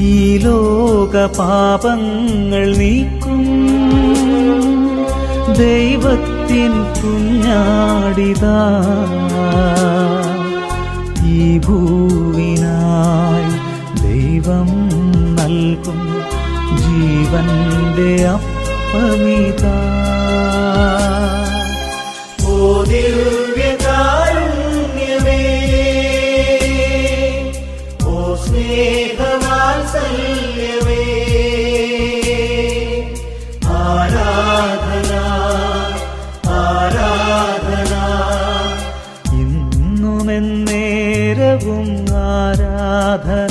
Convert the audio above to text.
ഈ ലോക പാപങ്ങൾ നീക്കും. ദൈവത്തിൻ കുഞ്ഞാടിതാ. ഈ ഭൂവിനായി ദൈവം നൽകും. ജീവന്റെ അപ്പമിതാ. ഓ സ്നേഹവാത്സല്യമേ ആരാധന ആരാധന. ഇന്നുമെന്നേരവും ആരാധന.